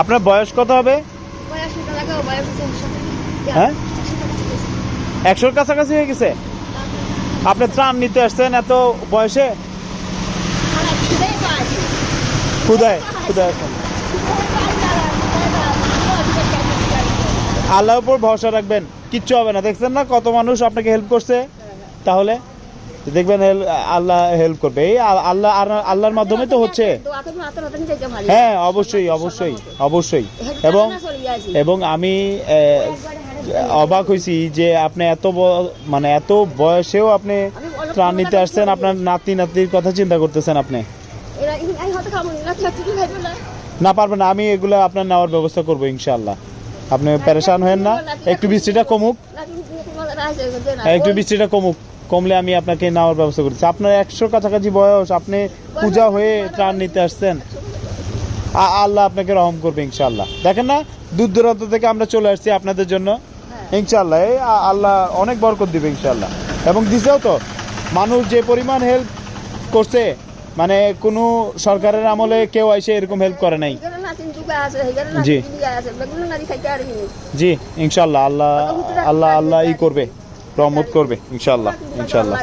আপনার বয়স কত হবে? হ্যাঁ? একশোর কাছাকাছি হয়ে গেছে? আপনি ত্রাণ নিতে আসছেন এত বয়সে? খুদায় খুদায় আল্লাহর উপর ভরসা রাখবেন, কিচ্ছু হবে না। দেখছেন না কত মানুষ আপনাকে হেল্প করছে? তাহলে? দেখবেন আল্লাহ হেল্প করবে। এই আল্লাহ আল্লাহর মাধ্যমে তো হচ্ছে। হ্যাঁ অবশ্যই অবশ্যই অবশ্যই। এবং এবং আমি অবাক হয়েছি যে আপনি এত মানে এত বয়সেও আপনি ত্রাণ নিতে আসছেন। আপনার নাতি নাতির কথা চিন্তা করতেছেন আপনি। না, পারবেন আমি এগুলো আপনার নেওয়ার ব্যবস্থা করব ইনশাল্লাহ আপনি প্যারেশান হেন না। একটু বৃষ্টিটা কমুক। একটু বৃষ্টিটা কমুক। কমলে আমি আপনাকে নেওয়ার ব্যবস্থা করছি। আপনার একশো কাছাকাছি বয়স আপনি পূজা হয়ে ত্রাণ নিতে আসছেন। আল্লাহ আপনাকে রহম করবে ইনশাল্লাহ দেখেন না দূর দূরান্ত থেকে আমরা চলে আসছি আপনাদের জন্য। ইনশাল্লাহ এই আল্লাহ অনেক বরকত দিবে ইনশাল্লাহ এবং দিছেও তো মানুষ যে পরিমাণ হেল্প করছে মানে কোনো সরকারের আমলে কেউ এসে এরকম হেল্প করে নাই। জি। জি ইনশাল্লাহ আল্লাহ আল্লাহ আল্লাহ ই করবে। রহমত করবে ইনশাল্লাহ ইনশাআল্লাহ।